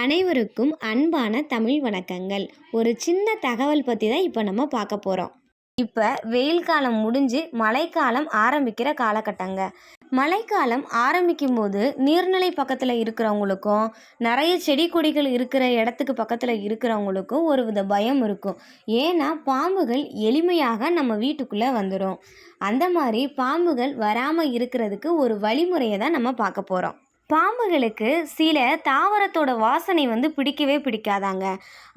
அனைவருக்கும் அன்பான தமிழ் வணக்கங்கள். ஒரு சின்ன தகவல் பற்றி தான் இப்போ நம்ம பார்க்க போகிறோம் இப்போ வெயில் காலம் முடிஞ்சு மழைக்காலம் ஆரம்பிக்கிற காலகட்டங்க. மழைக்காலம் ஆரம்பிக்கும் போது நீர்நிலை பக்கத்தில் இருக்கிறவங்களுக்கும் நிறைய செடி கொடிகள் இருக்கிற இடத்துக்கு பக்கத்தில் இருக்கிறவங்களுக்கும் ஒரு வித பயம் இருக்கும். ஏன்னா பாம்புகள் எளிமையாக நம்ம வீட்டுக்குள்ளே வந்துடும் அந்த மாதிரி பாம்புகள் வராமல் இருக்கிறதுக்கு ஒரு வழிமுறையை தான் நம்ம பார்க்க போகிறோம் பாம்புகளுக்கு சில தாவரத்தோட வாசனை வந்து பிடிக்கவே பிடிக்காதாங்க.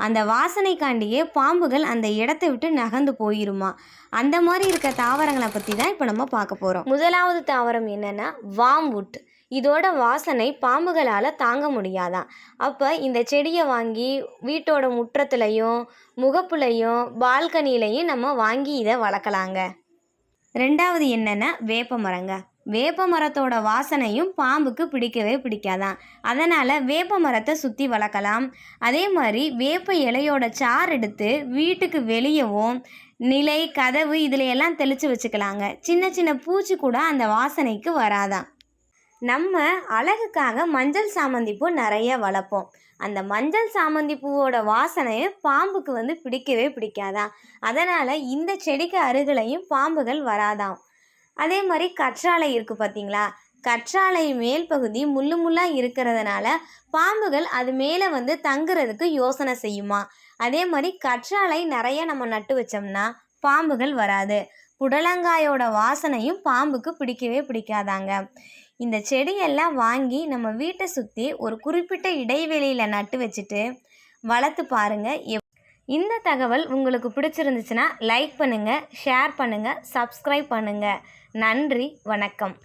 அந்த வாசனைக்காண்டியே பாம்புகள் அந்த இடத்த விட்டு நகர்ந்து போயிருமா. அந்த மாதிரி இருக்க தாவரங்களை பற்றி தான் இப்போ நம்ம பார்க்க போகிறோம் முதலாவது தாவரம் என்னென்னா வாம்வுட் இதோட வாசனை பாம்புகளால் தாங்க முடியாதான் அப்போ இந்த செடியை வாங்கி வீட்டோட முற்றத்துலையும் முகப்புலையும் பால்கனிலையும் நம்ம வாங்கி இதை வளர்க்கலாங்க. ரெண்டாவது என்னென்னா வேப்ப மரங்க. வேப்ப மரத்தோட வாசனையும் பாம்புக்கு பிடிக்கவே பிடிக்காதான் அதனால் வேப்ப மரத்தை சுற்றி வளர்க்கலாம். அதே மாதிரி வேப்ப இலையோட சாறு எடுத்து வீட்டுக்கு வெளியவும் நிலை கதவு இதில் எல்லாம் தெளித்து வச்சுக்கலாங்க. சின்ன சின்ன பூச்சி கூட அந்த வாசனைக்கு வராதான் நம்ம அழகுக்காக மஞ்சள் சாமந்தி பூ நிறைய வளர்ப்போம். அந்த மஞ்சள் சாமந்தி பூவோட வாசனையை பாம்புக்கு வந்து பிடிக்கவே பிடிக்காதான் அதனால் இந்த செடிக்கு அருகிலையும் பாம்புகள் வராதாம். அதே மாதிரி கற்றாழை இருக்குது பார்த்தீங்களா கற்றாழை மேல் பகுதி முள்ளு முள்ளாக இருக்கிறதுனால பாம்புகள் அது மேலே வந்து தங்குறதுக்கு யோசனை செய்யுமா? அதே மாதிரி கற்றாழை நிறைய நம்ம நட்டு வச்சோம்னா பாம்புகள் வராது. புடலங்காயோட வாசனையும் பாம்புக்கு பிடிக்கவே பிடிக்காதாங்க. இந்த செடியெல்லாம் வாங்கி நம்ம வீட்டை சுற்றி ஒரு குறிப்பிட்ட இடைவெளியில் நட்டு வச்சுட்டு வளர்த்து பாருங்கள் எப் இந்த தகவல் உங்களுக்கு பிடிச்சிருந்துச்சுன்னா லைக் பண்ணுங்கள் ஷேர் பண்ணுங்கள் சப்ஸ்கிரைப் பண்ணுங்கள் நன்றி வணக்கம்.